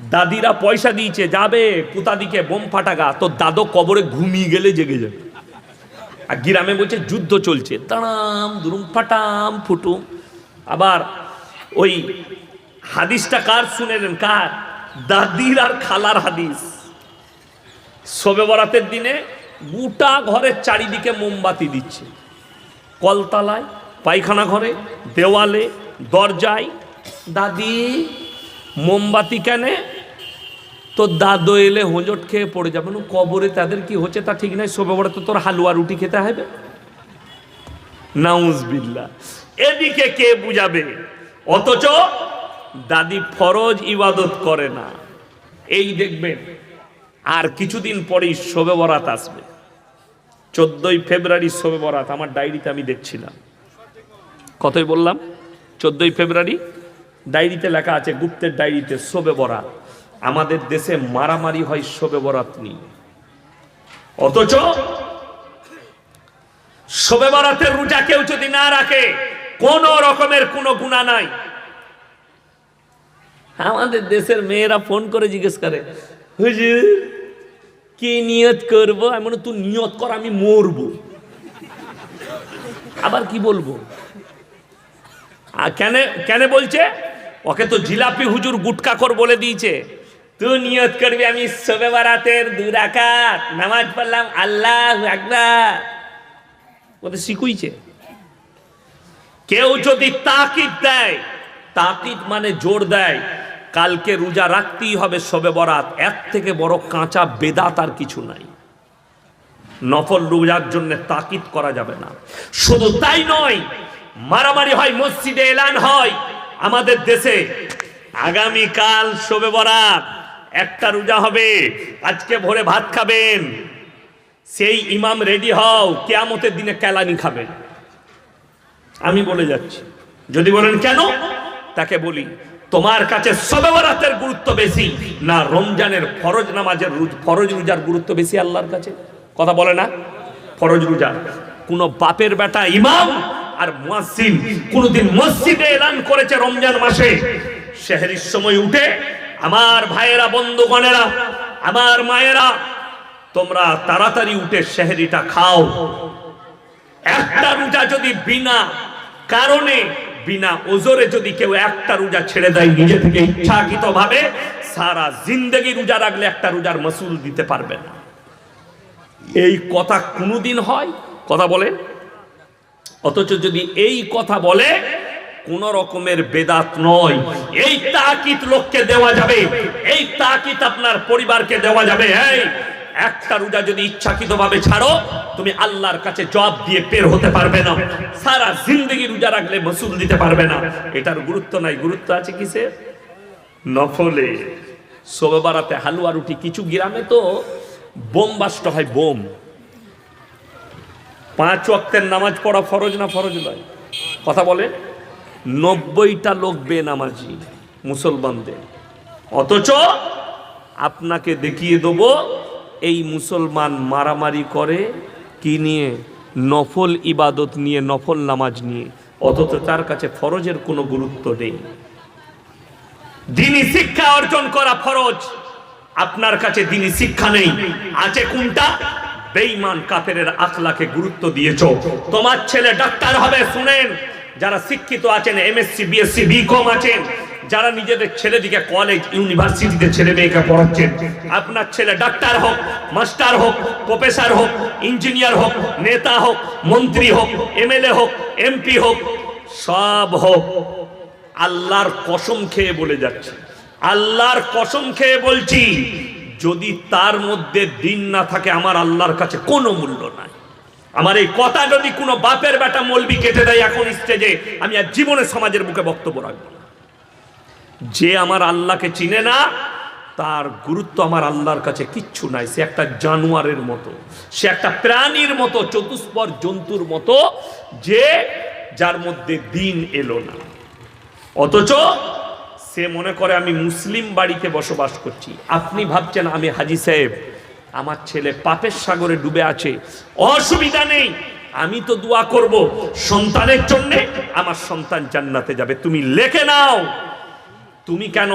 দাদিরা পয়সা দিয়েছে, যাবে পুতাদিকে বোম ফাটাগা তোর দাদো কবরে ঘুমিয়ে গেলে জেগে যাবে। আর গ্রামে বলছে, যুদ্ধ চলছে। তাড়াম দুরুম, ফাটাম, ফুটুম। আবার ওই হাদিসটা কার শুনেলেন? কার? দাদির আর খালার হাদিস। শবে বরাতের দিনে গোটা ঘরের চারিদিকে মোমবাতি দিচ্ছে। কলতলায়, পায়খানা ঘরে, দেওয়ালে, দরজায়, দাদি মোমবাতি কেনে, তো দাদু এলে হোঁজট খেয়ে পড়ে যাবে। না কবরে তাদের কি হচ্ছে তা ঠিক নাই, শোবে বড় তো তোর হালুয়া রুটি খেতে হবে। নাউজ নাউজবিল্লা এদিকে কে বুঝাবে? অথচ দাদি ফরজ ইবাদত করে না। এই দেখবেন, আর কিছুদিন পরেই শোবে বরাত আসবে। চোদ্দই ফেব্রুয়ারি শোবে বরাত, আমার ডায়েরিতে আমি দেখছিলাম। কতই বললাম? চোদ্দই ফেব্রুয়ারি ডায়েরিতে লেখা আছে, গুপ্তের ডায়েরিতে, শোবে বরাত। আমাদের দেশে মারামারি হয়, শোবে বরাত নিয়ে। অথচ শোবে বরাতের রোজা কেউ যদি না রাখে, কোন রকমের কোনো গুণা নাই। আমাদের দেশের মেয়েরা ফোন করে জিজ্ঞেস করে কি নিয়ত করব? আমি তুই নিয়ত কর, আমি মরবো। আবার কি বলব? কেন কেন বলছে? ওকে তো জিলাপি হুজুর গুটকা কর বলে দিয়েছে। তুই নিয়ত করবি আমি শবে বারাতের দু রাকাত নামাজ পড়লাম, আল্লাহ একবার ওদের শিখুইছে। কেউ যদি তাকিদ দেয়, তাকিদ মানে জোর দেয়, কালকে রোজা রাখতেই হবে সবে বরাত, এর থেকে বড় কাঁচা বেদাত আর কিছু নাই। নফল রোজার জন্য তাকিদ করা যাবে না। শুধু তাই নয়, মারামারি হয়, মসজিদে এলান হয় আমাদের দেশে আগামী কাল শোবে বরাত। একটা রোজা হবে, আজকে ভোরে ভাত খাবেন। সেই ইমাম রেডি হও, কেয়ামতের দিনে কেলানি খাবেন আমি বলে যাচ্ছি। যদি বলেন কেন? তাকে বলি, তোমার কাছে সবে বরাতের গুরুত্ব বেশি না রমজানের ফরজ নামাজের রুজ- ফরজ রোজার গুরুত্ব বেশি আল্লাহর কাছে? কথা বলে না? ফরজ রোজা। কোন বাপের বেটা ইমাম আর মুয়াজ্জিন কোনদিন মসজিদে এলান করেছে রমজান মাসে। শেহরির সময় উঠে আমার ভাইয়েরা, বন্ধুগণেরা, আমার মায়েরা, তোমরা তাড়াতাড়ি উঠে শেহরিটা খাও। একটা রোজা যদি বিনা কারণে, বিনা ওজোরে যদি কেউ একটা রোজা ছেড়ে দেয় নিজে থেকে ইচ্ছাকৃত ভাবে সারা জিন্দগি রোজা রাখলে একটা রোজার মাসুল দিতে পারবে না। এই কথা কোনোদিন হয়? কথা বলে অথচ যদি এই কথা বলে, কোন রকমের বেদাত নয়। এই তাকিত লোককে দেওয়া যাবে, এই তাকিত আপনার পরিবারকে দেওয়া যাবে, এই একটা রোজা যদি ইচ্ছাকৃত ভাবে ছাড়ো, তুমি আল্লাহর কাছে জবাব দিয়ে পের হতে পারবে না। সারা জিন্দগি রোজা রাখলে মসুল দিতে পারবে না। এটার গুরুত্ব নাই। গুরুত্ব আছে কিসে নফলে। শোবে বারাতে হালুয়া রুটি, কিছু গ্রামে তো বোম বাস্ট হয় বোম। পাঁচ ওয়াক্তের নামাজ পড়া ফরজ না ফরজ নয়? কথা বলে। নব্বইটা লোক বে বেনামাজি, মুসলমানদের। অথচ আপনাকে দেখিয়ে দেবো, এই মুসলমান মারামারি করে, কি নিয়ে? নফল ইবাদত নিয়ে, নফল নামাজ নিয়ে। অথচ তার কাছে ফরজের কোনো গুরুত্ব নেই। দিনী শিক্ষা অর্জন করা ফরজ। আপনার কাছে দিনী শিক্ষা নেই। আছে কোনটা? বেঈমান কাফেরের আখলাকে গুরুত্ব দিয়েছ। তোমার ছেলে ডাক্তার হবে, শুনেন। যারা শিক্ষিত আছেন এমএসসি বিএসসি বিকম আছেন, যারা নিজেদের ছেলেদিকে কলেজ ইউনিভার্সিটিতে ছেলে মেয়েকে পড়াচ্ছেন, আপনার ছেলে ডাক্তার হোক, মাস্টার হোক প্রফেসর হোক ইঞ্জিনিয়ার হোক, নেতা হোক, মন্ত্রী হোক এমএলএ হোক এমপি হোক, সব হোক। আল্লাহর কসম খেয়ে বলে যাচ্ছে। আল্লাহর কসম খেয়ে বলছি যদি তার মধ্যে দিন না থাকে, আমার আল্লাহর কাছে কোনো মূল্য নাই। আমার এই কথা যদি কোনো বাপের বেটা মলবি কেটে দেয় এখন স্টেজে, আমি আর জীবনে সমাজের বুকে বক্তব্য রাখব যে আমার আল্লাহকে চিনে না, তার গুরুত্ব আমার আল্লাহর কাছে কিচ্ছু নাই। সে একটা জানোয়ারের মতো, সে একটা প্রাণীর মতো চতুষ্পর জন্তুর মতো, যে যার মধ্যে দিন এলো না। অথচ সে মনে করে আমি মুসলিম বাড়িতে বসবাস করছি। আপনি ভাবছেন আমি হাজি সাহেব, আমার ছেলে পাপের সাগরে ডুবে আছে, অসুবিধা নেই, আমি তো দোয়া করব, সন্তানের জন্য আমার সন্তান জান্নাতে যাবে, তুমি লেখে নাও। তুমি কেন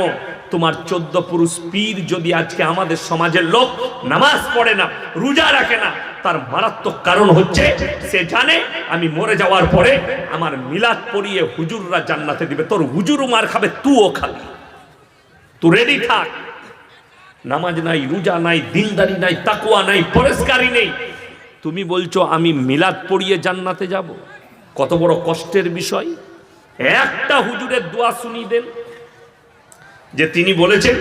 তোমার চোদ্দ পুরুষ পীর যদি আজকে আমাদের সমাজের লোক নামাজ পড়ে না, রোজা রাখে না, তার মারাত্মক কারণ হচ্ছে সে জানে আমি মরে যাওয়ার পরে আমার মিলাদ পড়িয়ে হুজুররা জান্নাতে দিবে। তোর হুজুর মার খাবে তুও খাবি। তুই রেডি থাক। নামাজ নাই, রোজা নাই দিলদারি নাই তাকুয়া নাই, পরেশকারী নেই। তুমি বলছো আমি মিলাদ পড়িয়ে জান্নাতে যাব? কত বড় কষ্টের বিষয়। একটা হুজুরের দোয়া শুনিয়ে দেন। যে তিনি বলেছেন,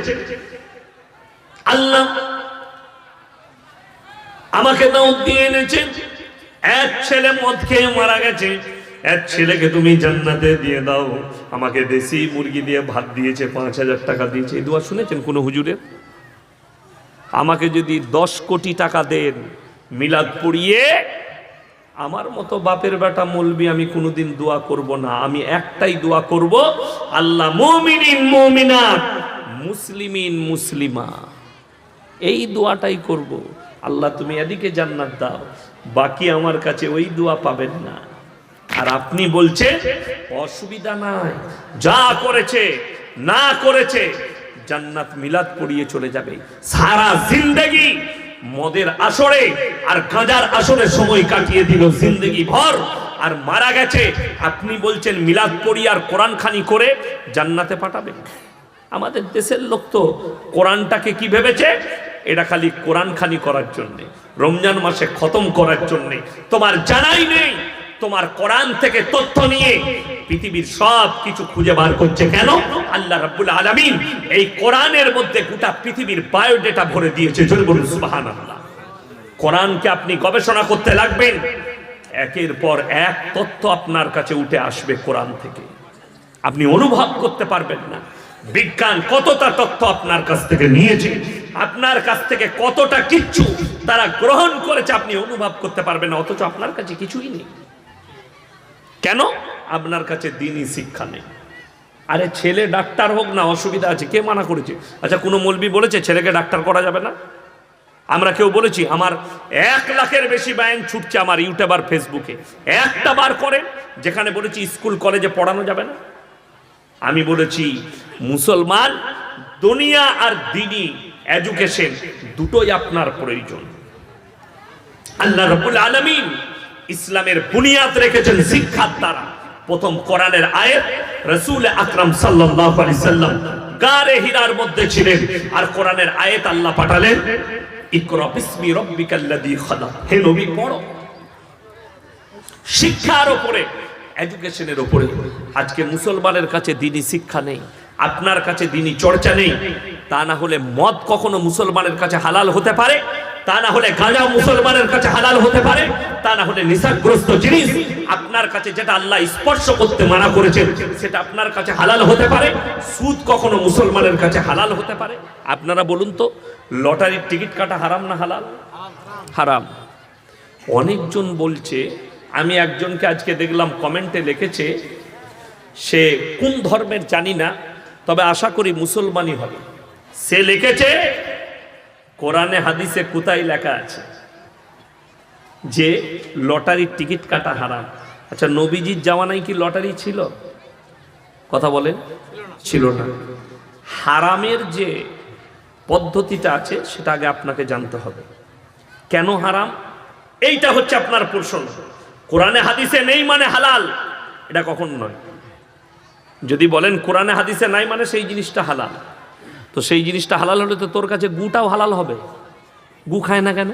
আল্লাহ আমাকে দাও দিয়ে এনেছেন, এক ছেলে মদ খেয়ে মারা গেছে, এক ছেলেকে তুমি জান্নাতে দিয়ে দাও, আমাকে দেশি মুরগি দিয়ে ভাত দিয়েছে, পাঁচ হাজার টাকা দিয়েছে, এই দোয়া শুনেছেন কোনো হুজুরের? আমাকে যদি দশ কোটি টাকা দেন, মিলাদ পড়িয়ে আমার মতো বাপের বেটা মলবি, আমি কোনোদিন দোয়া করব না। আমি একটাই দোয়া করব, আল্লাহ মুমিনিন মুমিনাত, মুসলিমিন মুসলিমা। এই দোয়াটাই করব। আল্লাহ, তুমি এদিকে জান্নাত দাও। বাকি আমার কাছে ওই দোয়া পাবেন না। আর আপনি বলছেন অসুবিধা নাই, যা করেছে, না করেছে, জান্নাত মিলাদ পড়িয়ে চলে যাবে। সারা জিন্দেগি মদের আসরে আর গাঁজার আসরে সময় কাটিয়ে দিল জিন্দেগি ভর। আর মারা গেছে, আপনি বলছেন মিলাদ পড়ি আর কোরআন খানি করে জান্নাতে পাঠাবে। আমাদের দেশের লোক তো কোরআনটাকে কি ভেবেছে? এটা খালি কোরআন খানি করার জন্যে, রমজান মাসে খতম করার জন্যে। তোমার জানাই নেই, তোমার কোরআন থেকে তথ্য নিয়ে পৃথিবীর সব কিছু খুঁজে বার করছে কেন? আল্লাহ রাব্বুল আলামিন এই কোরআনের মধ্যে গোটা পৃথিবীর বায়োডেটা ভরে দিয়েছে। জোরে বলুন, সুবহানাল্লাহ। কোরআনকে আপনি গবেষণা করতে লাগবেন, একের পর এক তথ্য আপনার কাছে উঠে আসবে কোরআন থেকে। আপনি অনুভব করতে পারবেন না। বিজ্ঞান কতটা তথ্য আপনার কাছ থেকে নিয়েছে, আপনার কাছ থেকে কতটা কিচ্ছু তারা গ্রহণ করেছে, আপনি অনুভব করতে পারবেন না, অথচ আপনার কাছে কিছুই নেই। কেন? আপনার কাছে দিনই শিক্ষা নেই। আরে ছেলে ডাক্তার হোক না, অসুবিধা আছে, কে মানা করেছে? আচ্ছা কোনো মলবি বলেছে ছেলেকে ডাক্তার করা যাবে না? আমরা কেউ বলেছি, আমার এক লাখের বেশি ব্যাংক ছুটছে আমার ইউটিউব আর ফেসবুকে। একটা বার করে, যেখানে বলেছি স্কুল, কলেজে পড়ানো যাবে না। আমি বলেছি, মুসলমান দুনিয়া আর দিনী এডুকেশন দুটোই আপনার প্রয়োজন। আল্লাহ রবুল আলমিন ইসলামের বুনিয়াদ রেখেছেন শিক্ষার দ্বারা। প্রথম কোরআনের আয়াত, রসুল আকরাম সাল্লাম গারে হীরার মধ্যে ছিলেন। আর কোরআনের আয়াত আল্লাহ পাঠালেন শিক্ষার এডুকেশনের উপরে আজকে মুসলমানের কাছে দিনই শিক্ষা নেই, আপনার কাছে দিনই চর্চা নেই। তা না হলে মদ কখনো মুসলমানের কাছে হালাল হতে পারে? তা না হলে গাঁজা মুসলমানের কাছে হালাল হতে পারে, তা না হলে নিশাগ্রস্ত জিনিস আপনার কাছে যেটা আল্লাহ স্পর্শ করতে মানা করেছেন, সেটা আপনার কাছে হালাল হতে পারে, সুদ কখনো মুসলমানের কাছে হালাল হতে পারে। আপনারা বলুন তো, লটারির টিকিট কাটা হারাম না হালাল? হারাম। অনেকজন বলছে, আমি একজনকে আজকে দেখলাম কমেন্টে লিখেছে, সে কোন ধর্মের জানি না, তবে আশা করি মুসলমানই হবে। সে লিখেছে কোরআনে, হাদিসে কোথায় লেখা আছে? যে লটারির টিকিট কাটা হারাম। আচ্ছা নবীজির জামানায় কি লটারি ছিল? কথা বলেন। ছিল না। হারামের যে পদ্ধতিটা আছে, সেটা আগে আপনাকে জানতে হবে। কেন হারাম? এইটা হচ্ছে আপনার প্রশ্ন। কোরআনে, হাদিসে নেই মানে হালাল। এটা কখন নয়? যদি বলেন কোরআনে, হাদিসে নাই মানে সেই জিনিসটা হালাল। তো সেই জিনিসটা হালাল হলে তো তোর কাছে গুটাও হালাল হবে। গু খায় না কেন?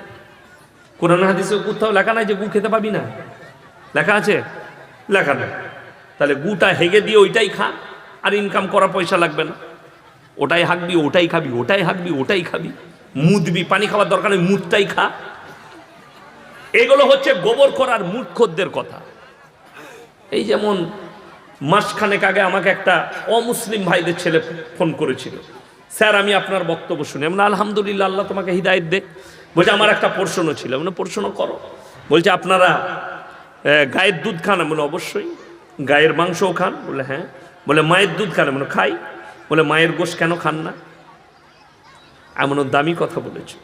কোরআনে হাদিসে কোথাও লেখা নাই যে গু খেতে পাবি না? লেখা আছে? লেখা নেই। তাহলে গুটা হেগে দিয়ে ওইটাই খা, আর ইনকাম করা পয়সা লাগবে না। ওটাই হাঁকবি ওটাই খাবি, ওটাই হাঁকবি ওটাই খাবি। মুদবি, পানি খাওয়ার দরকার নেই, মুদটাই খা। এগুলো হচ্ছে গোবর করার মূর্খদের কথা। এই যেমন মাসখানেক আগে আমাকে একটা অমুসলিম ভাইদের ছেলে ফোন করেছিল। স্যার, আমি আপনার বক্তব্য শুনি। এমন আলহামদুলিল্লাহ, আল্লাহ তোমাকে হৃদায়ত দে। বলছে, আমার একটা প্রশ্ন ছিল। মানে প্রশ্ন করো। বলছে, আপনারা গায়ের দুধ খান? বলে, অবশ্যই। গায়ের মাংসও খান? বলে হ্যাঁ। বলে, মায়ের দুধ খান? বলে, খাই। বলে, মায়ের গোশ কেন খান না? এমন দামি কথা বলেছে।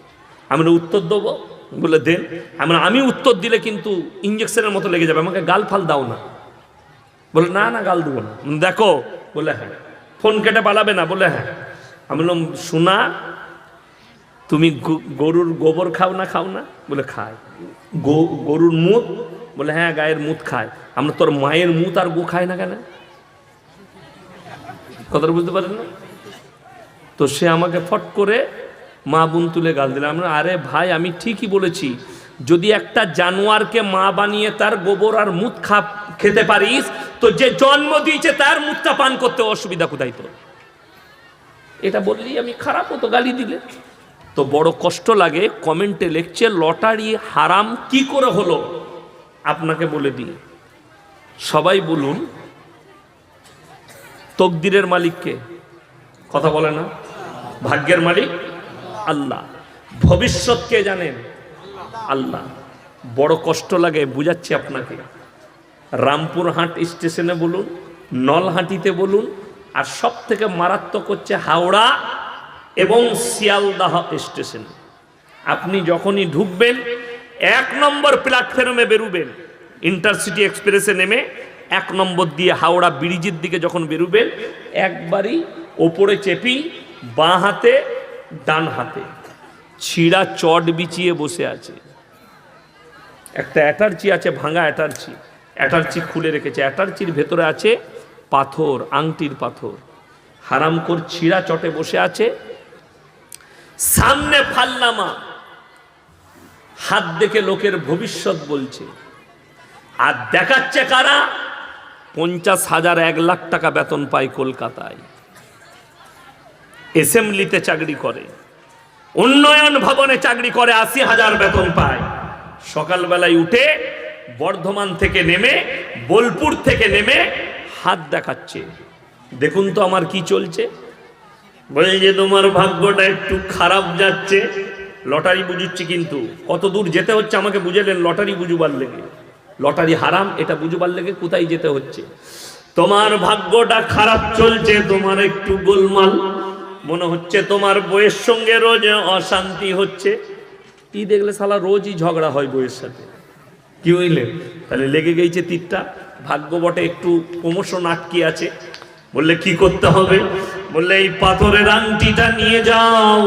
আমি উত্তর দেবো। বলে, দেন। এমন আমি উত্তর দিলে কিন্তু ইঞ্জেকশনের মতো লেগে যাবে। আমাকে গাল ফাল দাও না। বলে, না না, গাল দেবো না। দেখো। বলে হ্যাঁ। ফোন কেটে পালাবে না। বলে হ্যাঁ। আমি বললাম শোনা তুমি গরুর গোবর খাও না খাও না? বলে খায় গরুর মুত? বলে হ্যাঁ গায়ের মুত খায় আমরা তোর মায়ের মুত আর গো খায় না কেন? কথাটা বুঝতে পারেন না? তো সে আমাকে ফট করে মা বোন তুলে গাল দিলাম আমরা, আরে ভাই, আমি ঠিকই বলেছি। যদি একটা জানোয়ারকে মা বানিয়ে তার গোবর আর মুত খা, খেতে পারিস, তো যে জন্ম দিয়েছে তার মুতটা পান করতে অসুবিধা কোথায় তোর? এটা বললেই আমি খারাপ হতো গালি দিলে। তো বড় কষ্ট লাগে, কমেন্টে লিখছে লটারি হারাম কি করে হলো? আপনাকে বলে দিই। সবাই বলুন, তকদিরের মালিককে। কথা বলে না? ভাগ্যের মালিক? আল্লাহ। ভবিষ্যৎ কে জানেন? আল্লাহ। বড় কষ্ট লাগে, বুঝাচ্ছি আপনাকে। রামপুরহাট স্টেশনে বলুন, নলহাটিতে বলুন আর সব থেকে মারাত্মক হচ্ছে হাওড়া এবং শিয়ালদাহ স্টেশন। আপনি যখনই ঢুকবেন, এক নম্বর প্ল্যাটফর্মে বেরুবেন, ইন্টারসিটি এক্সপ্রেসে নেমে এক নম্বর দিয়ে হাওড়া ব্রিজের দিকে যখন বেরুবেন, একবারই ওপরে চেপি বাঁ হাতে, ডান হাতে ছিঁড়া চট বিছিয়ে বসে আছে। একটা অ্যাটার্চি আছে, ভাঙা অ্যাটার্চি। অ্যাটার্চি খুলে রেখেছে। অ্যাটার্চির ভেতরে আছে পাথর, আংটির পাথর। হারামকোর ছিঁড়া চটে বসে আছে। সামনে ফাল্লামা। হাত দেখে লোকের ভবিষ্যৎ বলছে। আর দেখাচ্ছে কারা? পঞ্চাশ হাজার এক লাখ টাকা বেতন পায় কলকাতায়। এসেম্বলিতে চাকরি করে। উন্নয়ন ভবনে চাকরি করে, আশি হাজার বেতন পায়। সকালবেলায় উঠে বর্ধমান থেকে নেমে, বোলপুর থেকে নেমে হাত দেখাচ্ছে। দেখুন তো আমার কি চলছে। বলে যে তোমার ভাগ্যটা একটু খারাপ যাচ্ছে। লটারি বুঝুচ্ছি কিন্তু, কত দূর যেতে হচ্ছে আমাকে বুঝেলেন লটারি বুঝুবার লেগে। লটারি হারাম, এটা বুঝবার লেগে কোথায় যেতে হচ্ছে। তোমার ভাগ্যটা খারাপ চলছে, তোমার একটু গোলমাল। মনে হচ্ছে তোমার বইয়ের সঙ্গে রোজ অশান্তি হচ্ছে। কি দেখলে সালা রোজই ঝগড়া হয় বইয়ের সাথে। কি বুঝলেন তাহলে লেগে গেছে তীরটা। ভাগ্য বটে একটু প্রমোশন আটকে আছে। বললে, কি করতে হবে? বললে, এই পাথরের আংটিটা নিয়ে যাও,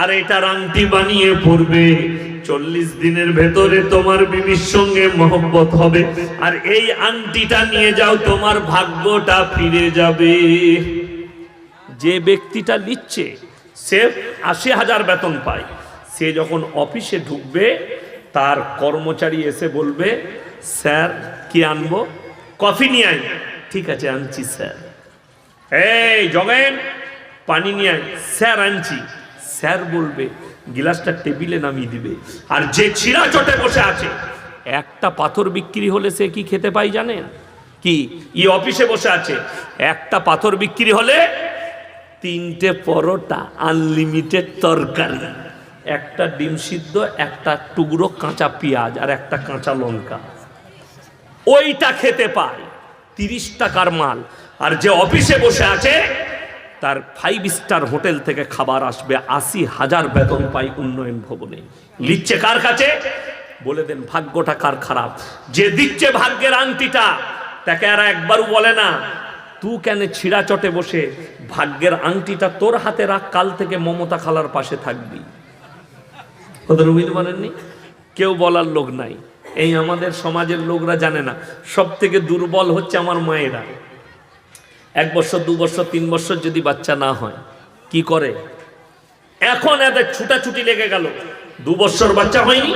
আর এটার আংটি বানিয়ে পড়বে চল্লিশ দিনের ভেতরে তোমার বিবির সঙ্গে মহব্বত হবে, আর এই আংটিটা নিয়ে যাও, তোমার ভাগ্যটা ফিরে যাবে। যে ব্যক্তিটা নিচ্ছে, সে আশি হাজার বেতন পায়। সে যখন অফিসে ঢুকবে, তার কর্মচারী এসে বলবে, স্যার, কি আনব? কফি নিয়ে আয়। ঠিক আছে আনছি স্যার। এই জগেন পানি নিয়ে আয়। স্যার আনছি। স্যার বলবে গিলাসটা টেবিলে নামিয়ে দিবে। আর যে ছিঁড়া চটে বসে আছে। একটা পাথর বিক্রি হলে সে কি খেতে পাই জানেন? কি? ই অফিসে বসে আছে। একটা পাথর বিক্রি হলে তিনটে পরোটা আনলিমিটেড তরকারি। একটা ডিম সিদ্ধ একটা টুকরো কাঁচা পেঁয়াজ আর একটা কাঁচা লঙ্কা। ওইটা খেতে পায়। তিরিশ টাকার মাল। আর যে অফিসে বসে আছে, তার ফাইভ স্টার হোটেল থেকে খাবার আসবে আশি হাজার বেতন পাই উন্নয়ন ভবনে। লিখছে কার কাছে? বলে দেন, ভাগ্যটা কার খারাপ? যে দিচ্ছে ভাগ্যের আংটিটা, তাকে আর একবারও বলে না। তুই কেন ছিঁড়া চটে বসে? ভাগ্যের আংটিটা তোর হাতে রাখ, কাল থেকে মমতা খালার পাশে থাকবি। কথা বুঝতে পারেননি? কেউ বলার লোক নাই। এই আমাদের সমাজের লোকরা জানে না। সব থেকে দুর্বল হচ্ছে আমার মায়েরা। এক বছর, দু বছর, তিন বছর যদি বাচ্চা না হয়, কি করে? এখন এদের ছুটাছুটি লেগে গেল। দু বছর বাচ্চা হয়নি,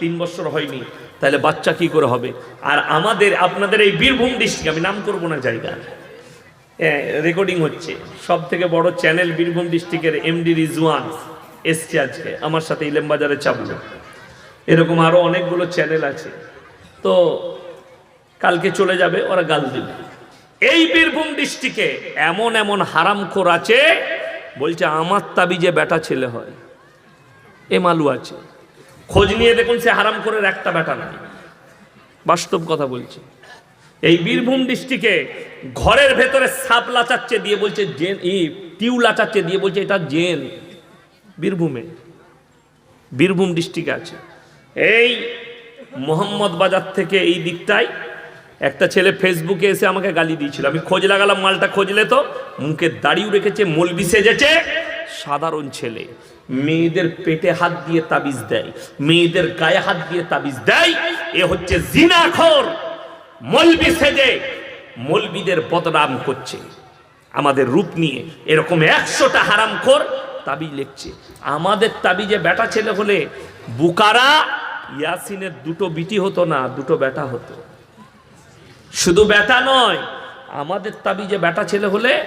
তিন বছর হয়নি। তাহলে বাচ্চা কি করে হবে? আর আমাদের, আপনাদের এই বীরভূম ডিস্ট্রিক্ট আমি নাম করব না জায়গা। রেকর্ডিং হচ্ছে। সব থেকে বড় চ্যানেল বীরভূম ডিস্ট্রিক্টের এমডি রিজওয়ান এসছে আজকে। আমার সাথে ইলেম বাজারে চাপলো এরকম আরও অনেকগুলো চ্যানেল আছে। তো কালকে চলে যাবে, ওরা গাল দিবে। এই বীরভূম ডিস্ট্রিক্টে এমন এমন হারামখোর আছে, বলছে আমার তাবিজে বেটা ছেলে হয়, এ মালু আছে। খোঁজ নিয়ে দেখুন সে হারামখোরের একটা বেটা নাই। বাস্তব কথা বলছে। এই বীরভূম ডিস্ট্রিক্টে ঘরের ভেতরে সাপ লাচাচ্ছে দিয়ে বলছে জেন, ই টিউ লাচাচ্ছে দিয়ে বলছে এটা জেন। বীরভূমে, বীরভূম ডিস্ট্রিক্টে আছে। এই মোহাম্মদ বাজার থেকে এই দিকটায় একটা ছেলে ফেসবুকে এসে আমাকে গালি দিয়েছিল। আমি খোঁজ লাগালাম, মালটা খোঁজলে তো মুখে দাড়িও রেখেছে, মলবি সেজেছে। সাধারণ ছেলে, মেয়েদের পেটে হাত দিয়ে তাবিজ দেয়, মেয়েদের গায়ে হাত দিয়ে তাবিজ দেয়, এ হচ্ছে জিনাখোর। মলবি সেজে, মলবিদের বদনাম করছে। আমাদের রূপ নিয়ে এরকম একশোটা হারামখোর তাবিজ লিখছে। আমাদের তাবিজে বেটা ছেলে হলে বুকারা ইয়াসিনের দুটো বিটি হতো না, দুটো বেটা হতো। শুধু বেটা নয়, আমাদের তাবি যে বেটা ছেলে হলে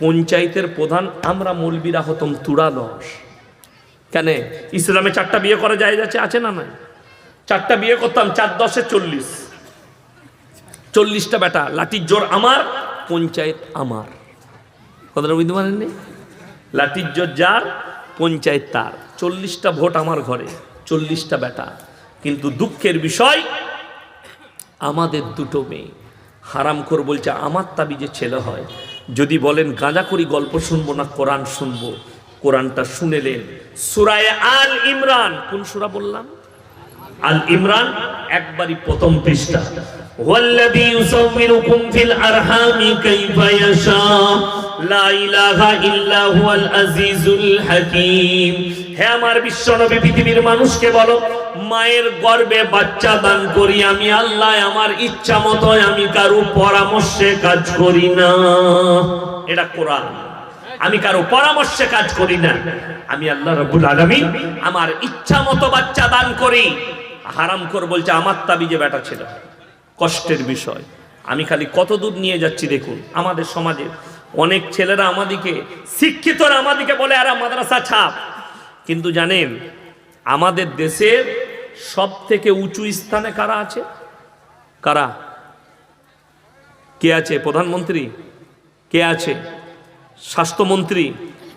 পঞ্চায়েতের প্রধান আমরা মলবিরা হতম তুড়া লস কেন? ইসলামে চারটা বিয়ে করা যায় যাচ্ছে আছে না নাই? চারটা বিয়ে করতাম, চার দশে চল্লিশ। চল্লিশটা বেটা লাঠির জোর আমার, পঞ্চায়েত আমার। কথাটা বুঝতে পারেননি? লাঠির জোর যার, পঞ্চায়েত তার। চল্লিশটা ভোট আমার ঘরে, চল্লিশটা বেটা কিন্তু দুঃখের বিষয় আমাদের দুটো মেয়ে হারামখোর বলছে আমার তাবিজে ছেলে হয় যদি বলেন গাঁজা করি গল্প শুনবো না কোরআন শুনবো কোরআনটা শুনেলেন সুরায় আল ইমরান কোন সুরা বললাম আল ইমরান একবারই প্রথম পৃষ্ঠা والذي يصوركم في الأرحام كيف يشاء لا إله إلا هو العزيز الحكيم হে আমার বিশ্বনবী পৃথিবীর মানুষকে বলো মায়ের গর্ভে বাচ্চা দান করি, আমি আল্লাহ আমার ইচ্ছা মতো আমি কারও পরামর্শে কাজ করি না। এটা কোরআন। আমি কারও পরামর্শে কাজ করি না। আমি আল্লাহ রব্বুল আলামিন আমার ইচ্ছা মতো বাচ্চা দান করি। হারাম কর বলছে, আমার তাবি যে বেটা ছিল, কষ্টের বিষয়। আমি খালি কত দূর নিয়ে যাচ্ছি দেখুন, আমাদের সমাজে অনেক ছেলেরা আমাদিকে, শিক্ষিতরা আমাদিকে বলে, আর, মাদ্রাসা ছাপ। কিন্তু জানেন, আমাদের দেশের সব থেকে উঁচু স্থানে কারা আছে? কারা? কে আছে? প্রধানমন্ত্রী? কে আছে? স্বাস্থ্যমন্ত্রী?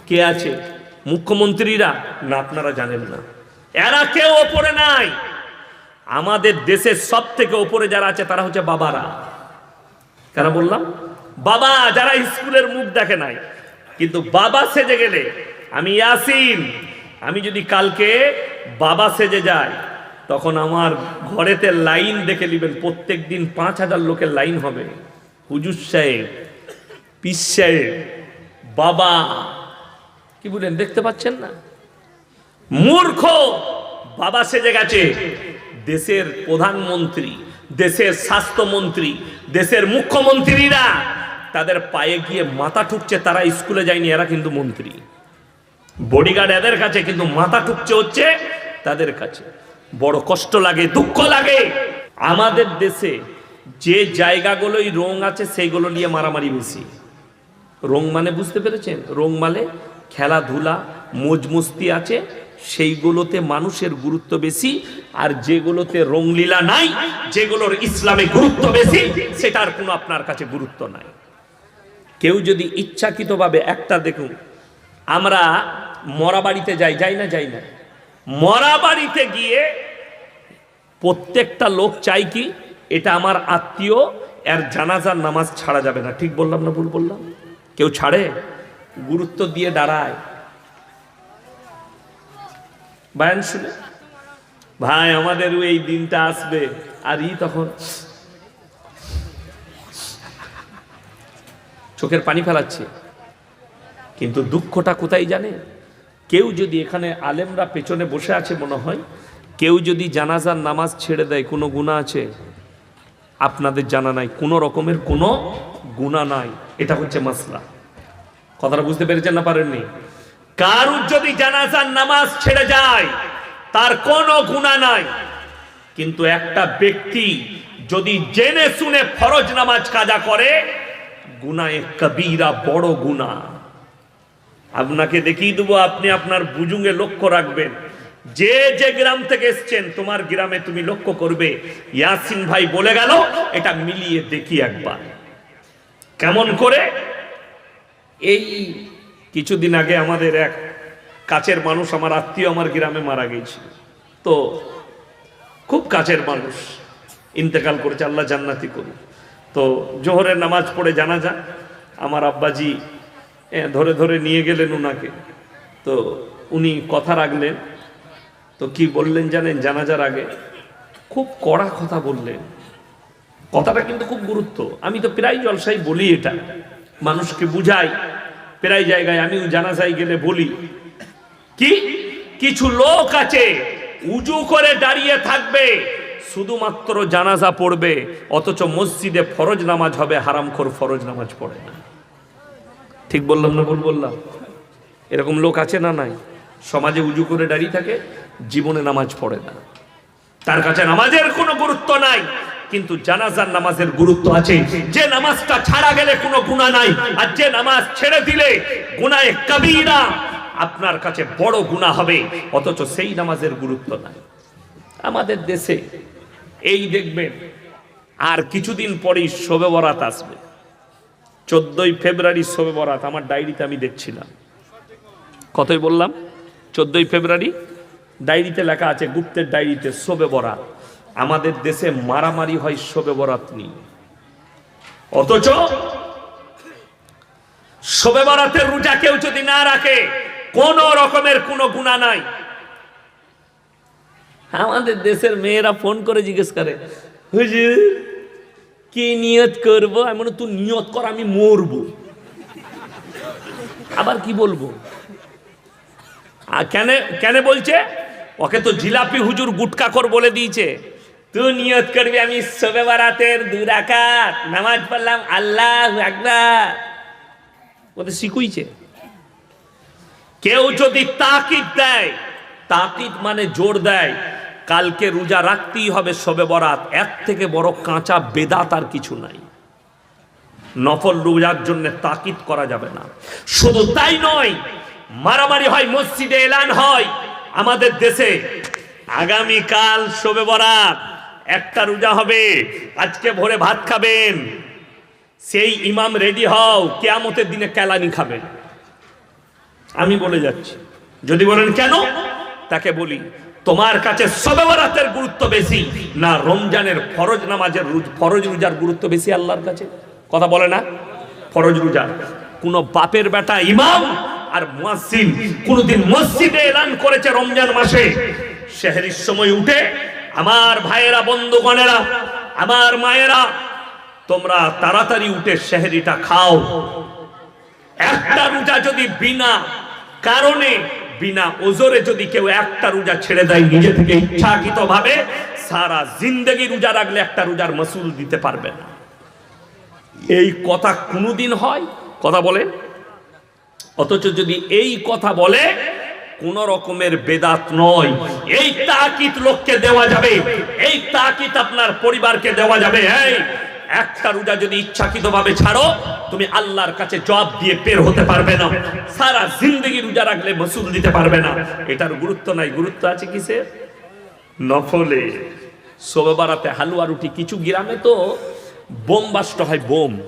কে আছে? মুখ্যমন্ত্রীরা? না, আপনারা জানেন না। এরা কেউ ওপরে নাই। আমাদের দেশের সব থেকে ওপরে যারা আছে, তারা হচ্ছে বাবারা। কেন বললাম? বাবা, যারা স্কুলের মুখ দেখে নাই। কিন্তু বাবা সেজে গেলে, আমি ইয়াসিন, আমি যদি কালকে বাবা সেজে যাই তখন আমার ঘরেতে লাইন দেখে নেবেন প্রত্যেক দিন পাঁচ হাজার লোকের লাইন হবে। হুজুর সাহেব পিস সাহেব, বাবা, কি বলেন দেখতে পাচ্ছেন না? মূর্খ! বাবা সেজে গেছে দেশের প্রধানমন্ত্রী, দেশের স্বাস্থ্যমন্ত্রী, দেশের মুখ্যমন্ত্রীরা তাদের পায়ে গিয়ে মাথা ঠুকছে, তারা স্কুলে যায়নি, এরা কিন্তু মন্ত্রী। বডিগার্ড এদের কাছে কিন্তু মাথা ঠুকছে হচ্ছে তাদের কাছে। বড় কষ্ট লাগে, দুঃখ লাগে। আমাদের দেশে যে জায়গাগুলোই রং আছে, সেইগুলো নিয়ে মারামারি বেশি। রং মানে বুঝতে পেরেছেন? রং মানে খেলাধুলা, মজমস্তি আছে, সেইগুলোতে মানুষের গুরুত্ব বেশি, আর যেগুলোতে রংলীলা নাই, যেগুলোর ইসলামে গুরুত্ব বেশি, সেটার কোনো আপনার কাছে গুরুত্ব নাই। কেউ যদি ইচ্ছাকৃতভাবে একটা দেখুন আমরা মরা বাড়িতে যাই যাই না যাই না মরা বাড়িতে গিয়ে প্রত্যেকটা লোক চাই কি? এটা আমার আত্মীয়, এর জানাজার নামাজ ছাড়া যাবে না। ঠিক বললাম না ভুল বললাম? কেউ ছাড়ে? গুরুত্ব দিয়ে দাঁড়ায়। বায়ান শুনে, ভাই আমাদের এই দিনটা আসবে। আর ই তখন চোখের পানি ফেলাচ্ছে। কিন্তু দুঃখটা কোথায় জানে? কেউ যদি এখানে আলেমরা পেছনে বসে আছে মনে হয়, কেউ যদি জানাজার নামাজ ছেড়ে দেয়, কোনো গুণা আছে? আপনাদের জানা নাই, কোনো রকমের কোনো গুণা নাই। এটা হচ্ছে মাসলা। কথাটা বুঝতে পেরেছেন না পারেননি? কারুর যদি জানাজার নামাজ ছেড়ে যায়, তার কোনো গুণা নাই। কিন্তু একটা ব্যক্তি যদি জেনে শুনে ফরজ নামাজ কাজা করে গুনায় কবিরা বড় গুণা আপনাকে দেখিয়ে দেবো, আপনি আপনার বুজুঙ্গে লক্ষ্য রাখবেন। যে যে গ্রাম থেকে এসছেন, তোমার গ্রামে তুমি লক্ষ্য করবে। ইয়াসিন ভাই বলে গেল, এটা মিলিয়ে দেখি একবার। কেমন করে? এই কিছুদিন আগে আমাদের এক কাছের মানুষ, আমার আত্মীয় আমার গ্রামে মারা গিয়েছিল। তো খুব কাছের মানুষ, ইন্তেকাল করেছে, আল্লাহ জান্নাতি করুন তো জোহরের নামাজ পড়ে জানা যা আমার আব্বাজি ধরে ধরে নিয়ে গেলেন উনাকে। তো উনি কথা রাখলেন। তো কি বললেন জানেন? জানাজার আগে খুব কড়া কথা বললেন। কথাটা কিন্তু খুব গুরুত্ব। আমি তো প্রায় জলসাই বলি এটা। মানুষকে বুঝাই। প্রায় জায়গায় আমিও জানাজায় গেলে বলি। কি? কিছু লোক আছে, উজু করে দাঁড়িয়ে থাকবে, শুধুমাত্র জানাজা পড়বে, অথচ মসজিদে ফরজ নামাজ হবে, হারামখোর ফরজ নামাজ পড়ে না। ঠিক বললাম না ভুল বললাম? এরকম লোক আছে না নাই? সমাজে উজু করে দাঁড়িয়ে থাকে, জীবনে নামাজ পড়ে না। তার কাছে নামাজের কোনো গুরুত্ব নাই, কিন্তু জানাজার নামাজের গুরুত্ব আছে। যে নামাজটা ছাড়া গেলে কোনো গুণা নাই, আর যে নামাজ ছেড়ে দিলে গুনায় কবিরা, আপনার কাছে বড় গুণা হবে, অথচ সেই নামাজের গুরুত্ব নাই। আমাদের দেশে এই দেখবেন, আর কিছুদিন পরেই শোবে বরাত আসবে। চোদ্দই ফেব্রুয়ারি শোবে বরাত, আমার ডায়েরিতে আমি দেখছিলাম। কতই বললাম? চোদ্দই ফেব্রুয়ারি, ডায়েরিতে লেখা আছে, গুপ্তের ডায়েরিতে শোবে বরাত। আমাদের দেশে মারামারি হয়, শোবে বরাত নিয়ে। অথচ শোবে বরাতের রোজা কেউ যদি না রাখে, কোন রকমের কোনো গুণা নাই। আমাদের দেশের মেয়েরা ফোন করে জিজ্ঞেস করে, হুজুর কি নিয়ত করব? এমন তুই নিয়ত কর, আমি মরবো। আবার কি বলব? কেন কেন বলছে? ওকে তো জিলাপি হুজুর গুটকা কর বলে দিয়েছে। তুই নিয়ত করবি, আমি শবে বারাতের দুরাকাত নামাজ পড়লাম, আল্লাহ একবার ওদের শিখুইছে। কেউ যদি তাকিদ দেয়, তাকিদ মানে জোর দেয়। কালকে রোজা রাখতেই হবে শবে বরাত। এর থেকে বড় কাঁচা বেদাত আর কিছু নাই। নফল রোজার জন্য তাকিদ করা যাবে না। শুধু তাই নয়, মারামারি হয়, মসজিদে এলান হয়। আমাদের দেশে আগামী কাল শোবে বরাত। একটা রোজা হবে, আজকে ভোরে ভাত খাবেন। সেই ইমাম রেডি হও, কেয়ামতের দিনে কেলানি খাবেন। আমি বলে যাচ্ছি। যদি বলেন কেন? তাকে বলি তোমার কাছে শবে বরাতের গুরুত্ব বেশি, না রমজানের ফরজ নামাজের ফরজ রোজার গুরুত্ব বেশি আল্লাহর কাছে? কথা বলে না? ফরজ রোজার কোন বাপের বেটা ইমাম আর মুয়াজ্জিন কোনদিন মসজিদে এলান করেছে রমজান মাসে। শেহরির সময় উঠে আমার ভাইয়েরা, বন্ধুগণেরা, আমার মায়েরা, তোমরা তাড়াতাড়ি উঠে শেহরিটা খাও। একটা রোজা যদি বিনা কারণে বিনা ওজোরে যদি কেউ একটা রোজা ছেড়ে দেয় নিজে থেকে ইচ্ছাকৃত ভাবে সারা জিন্দগি রোজা রাখলে একটা রোজার মাসুল দিতে পারবে না। এই কথা কোনোদিন হয়? কথা বলে? অথচ যদি এই কথা বলে, কোন রকমের বেদাত নয়। এই তাকিত লোককে দেওয়া যাবে, এই তাকিদ আপনার পরিবারকে দেওয়া যাবে, এই একটা রোজা যদি ইচ্ছাকৃত ভাবে ছাড়ো, তুমি আল্লাহর কাছে জবাব দিয়ে বের হতে পারবে না। সারা জিন্দগি রোজা রাখলে মসুল দিতে পারবে না। এটার গুরুত্ব নাই। গুরুত্ব আছে কিসে? নফলে। শোভা বারাতে হালুয়া রুটি, কিছু গ্রামে তো বোম বাস্ট হয়, বোম।